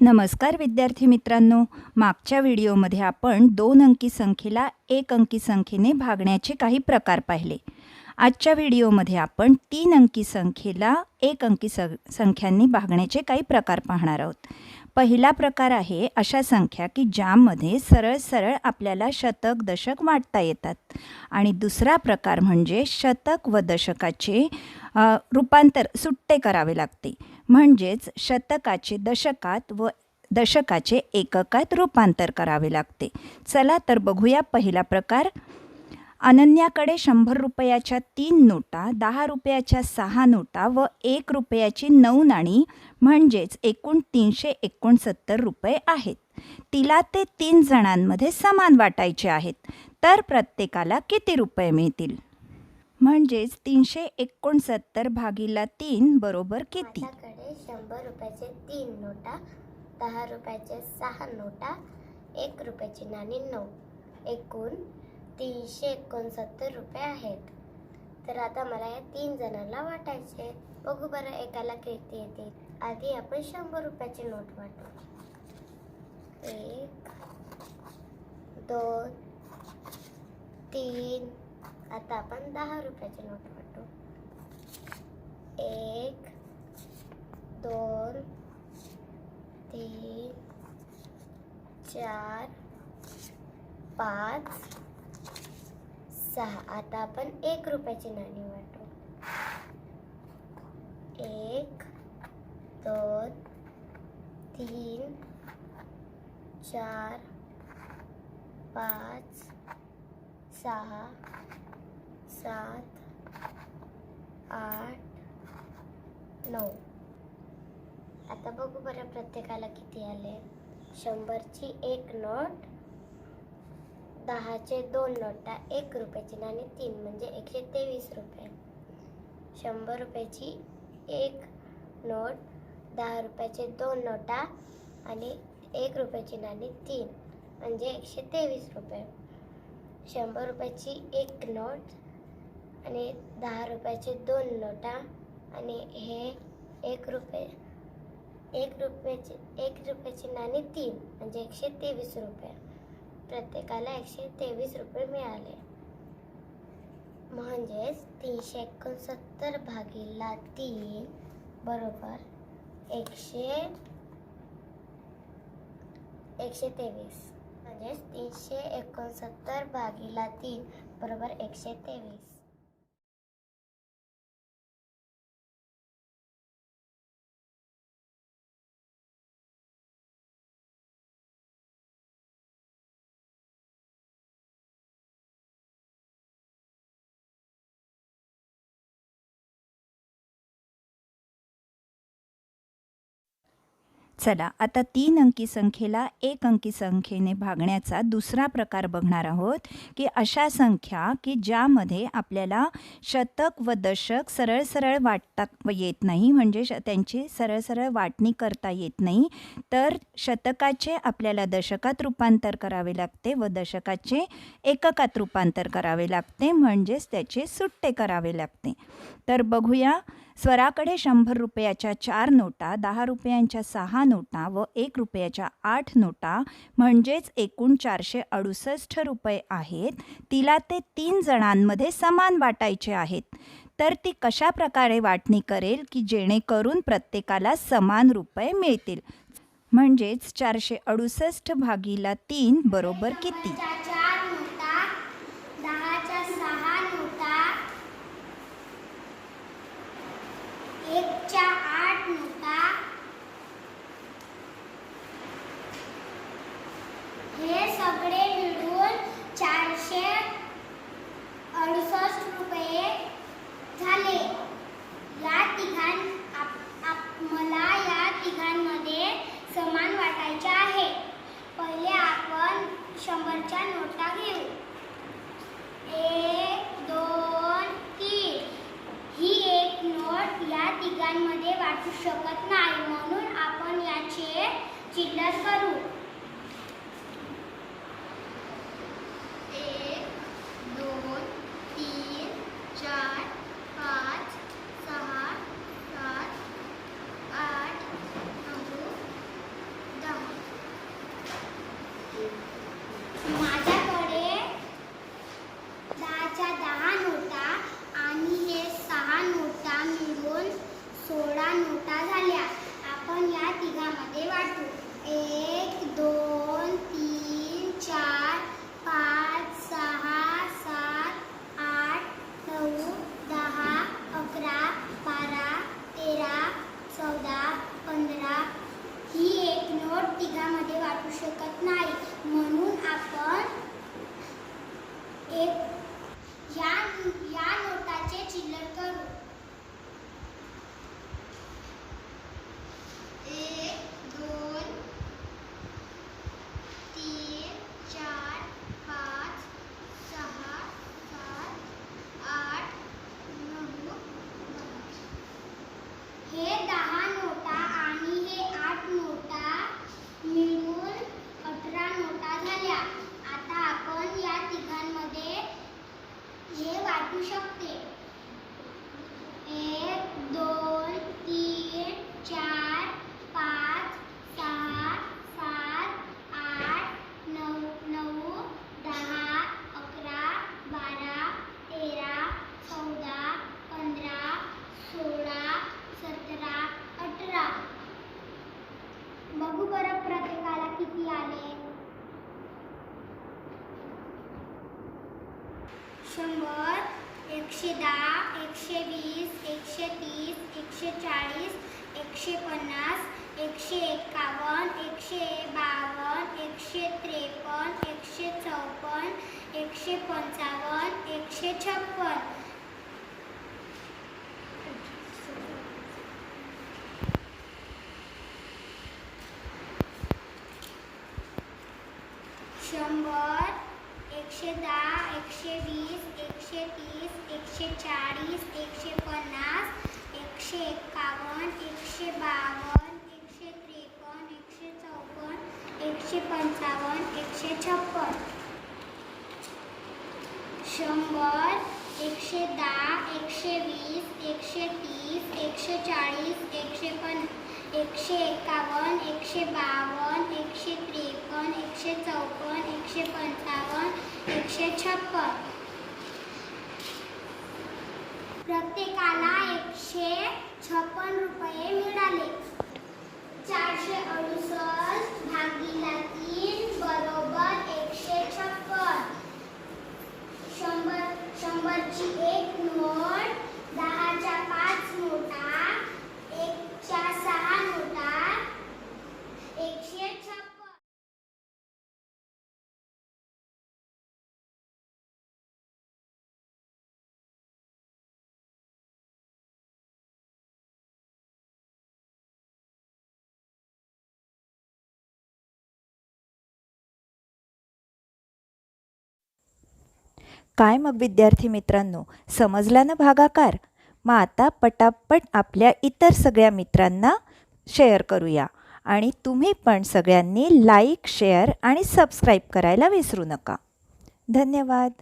नमस्कार विद्यार्थी मित्रांनो. मागच्या व्हिडिओमध्ये आपण दोन अंकी संख्येला एक अंकी संख्येने भागण्याचे काही प्रकार पाहिले. आजच्या व्हिडिओमध्ये आपण तीन अंकी संख्येला एक अंकी स संख्यांनी भागण्याचे काही प्रकार पाहणार आहोत. पहिला प्रकार आहे अशा संख्या की ज्यामध्ये सरळ सरळ आपल्याला शतक दशक वाटता येतात. आणि दुसरा प्रकार म्हणजे शतक व दशकाचे रूपांतर सुट्टे करावे लागते. म्हणजेच शतकाचे दशकात व दशकाचे एककात रूपांतर करावे लागते. चला तर बघूया पहिला प्रकार. अनन्याकडे शंभर रुपयाच्या तीन नोटा दहा रुपयाच्या सहा नोटा व एक रुपयाची नऊ नाणी म्हणजेच एकूण तीनशे एकोणसत्तर रुपये आहेत. तिला ते तीन जणांमध्ये समान वाटायचे आहेत. तर प्रत्येकाला किती रुपये मिळतील? म्हणजेच तीनशे एकोणसत्तर भागीला तीन बरोबर किती? माझ्याकडे शंभर रुपयाचे तीन नोटा दहा रुपयाचे सहा नोटा एक रुपयाची नाणी नऊ. एकूण तीनशे एकोणसत्तर रुपये आहेत. तर आता मला या तीन जणांना वाटायचे बघू बरं एकाला किती येते. आधी आपण शंभर रुपयाची नोट वाटू. एक दोन तीन. आता आपण दहा रुपयाची नोट वाटू. एक दोन तीन चार पाच सहा. आता आपण एक रुपयाची नाणी वाटू. एक दोन तीन चार पाच सहा सात आठ नऊ. आता बघू बरं प्रत्येकाला किती आले. शंभरची एक नोट दहाचे दोन नोटा एक रुपयाची नाणी तीन म्हणजे एकशे तेवीस रुपये. शंभर रुपयाची एक नोट दहा रुपयाचे दोन नोटा आणि एक रुपयाची नाणी तीन म्हणजे एकशे तेवीस रुपये. शंभर रुपयाची एक नोट आणि दहा रुपयाचे दोन नोटा आणि हे एक रुपये. एक रुपयाची एक रुपयाची नाणी तीन म्हणजे एकशे तेवीस रुपये. प्रत्येकाला एकशे तेवीस रुपये मिळाले. म्हणजेच तीनशे एकोणसत्तर भागीला तीन बरोबर एकशे एकशे तेवीस. म्हणजेच तीनशे एकोणसत्तर भागीला तीन बरोबर एकशे तेवीस. चला आता तीन अंकी संख्येला एक अंकी संख्येने भागण्याचा दुसरा प्रकार बघणार आहोत की अशा संख्या की ज्यामध्ये आपल्याला शतक व दशक सरळ सरळ वाटता येत नाही म्हणजे श त्यांची सरळ सरळ वाटणी करता येत नाही तर शतकाचे आपल्याला दशकात रूपांतर करावे लागते व दशकाचे एककात रूपांतर करावे लागते म्हणजेच त्याचे सुट्टे करावे लागते. तर बघूया स्वराकडे शंभर रुपयाच्या चार नोटा दहा रुपयांच्या सहा नोटा व एक रुपयाच्या आठ नोटा म्हणजेच एकूण चारशे अडुसष्ट रुपये आहेत तिला ते तीन जणांमध्ये समान वाटायचे आहेत. तर ती कशा प्रकारे वाटणी करेल की जेणेकरून प्रत्येकाला समान रुपये मिळतील? म्हणजेच चारशे अडुसष्ट भागीला तीन बरोबर किती? च्या प्रत्येकाला किती आले शंभर एकशे दहा एकशे वीस एकशे तीस एकशे चाळीस एकशे पन्नास एकशे एकावन्न एकशे बावन्न एकशे त्रेपन्न एकशे चौपन्न एकशे पंचावन्न एकशे छप्पन्न. शंभर एकशे दहा एकशे वीस एकशे तीस एकशे चाळीस एकशे पन्नास एकशे एक्कावन्न एकशे बावन्न एकशे त्रेपन्न एकशे चौपन्न एकशे पंचावन्न एकशे छप्पन्न शंभर एकशे दहा एकशे वीस एकशे तीस एकशे चाळीस एकशे पन्नास. एकशे एकावन्न एकशे बावन्न एकशे त्रेपन्न एकशे चौपन्न एकशे पंचावन्न एकशे छप्पन. प्रत्येकाला एकशे छप्पन रुपये मिळाले. चारशे अडुसष्ट भागीला तीन बरोबर एकशे छप्पन शंभर शंभरची एक नोट दहाच्या पाच नोटा एकच्या सहा नोटा एकशे छप्पन काय मग विद्यार्थी मित्रांनो? समजला ना भागाकार? मग आता पटापट आपल्या इतर सगळ्या मित्रांना शेअर करूया. आणि तुम्ही पण सगळ्यांनी लाईक शेअर आणि सबस्क्राईब करायला विसरू नका. धन्यवाद.